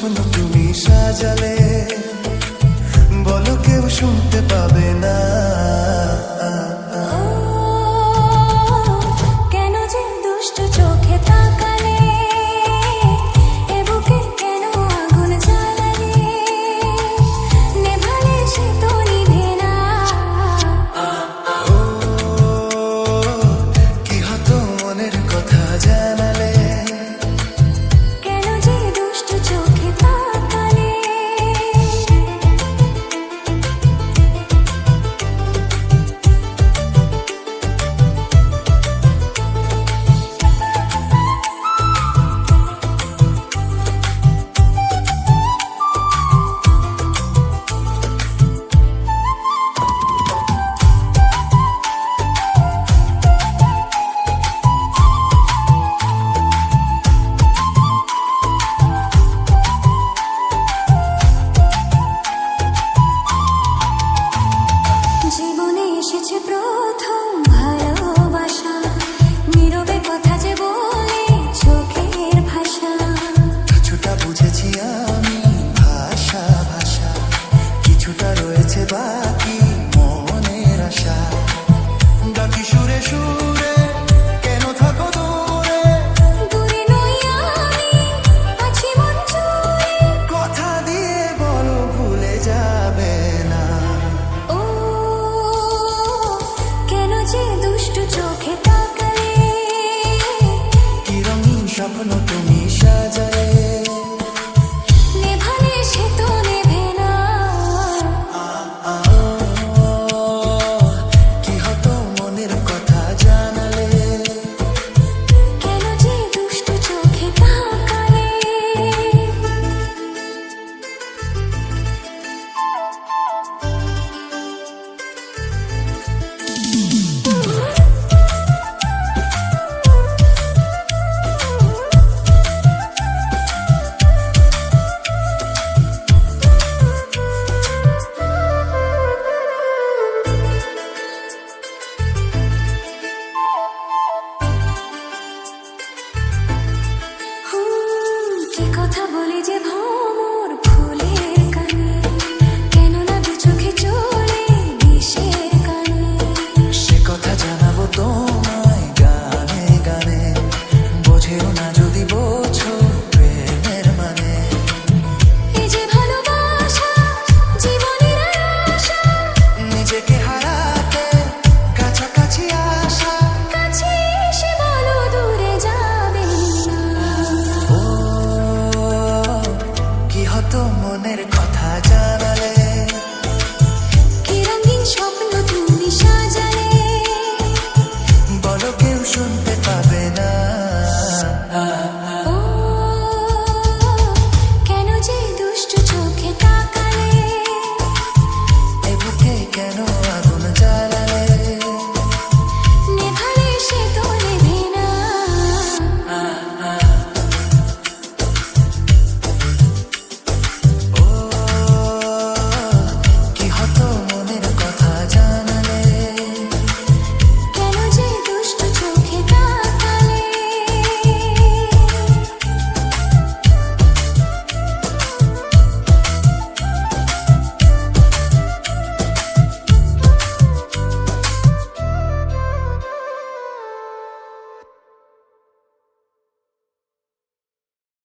স্বপ্ন তুমি সাজালে। বলো কেউ শুনতে পাবে না। to buy.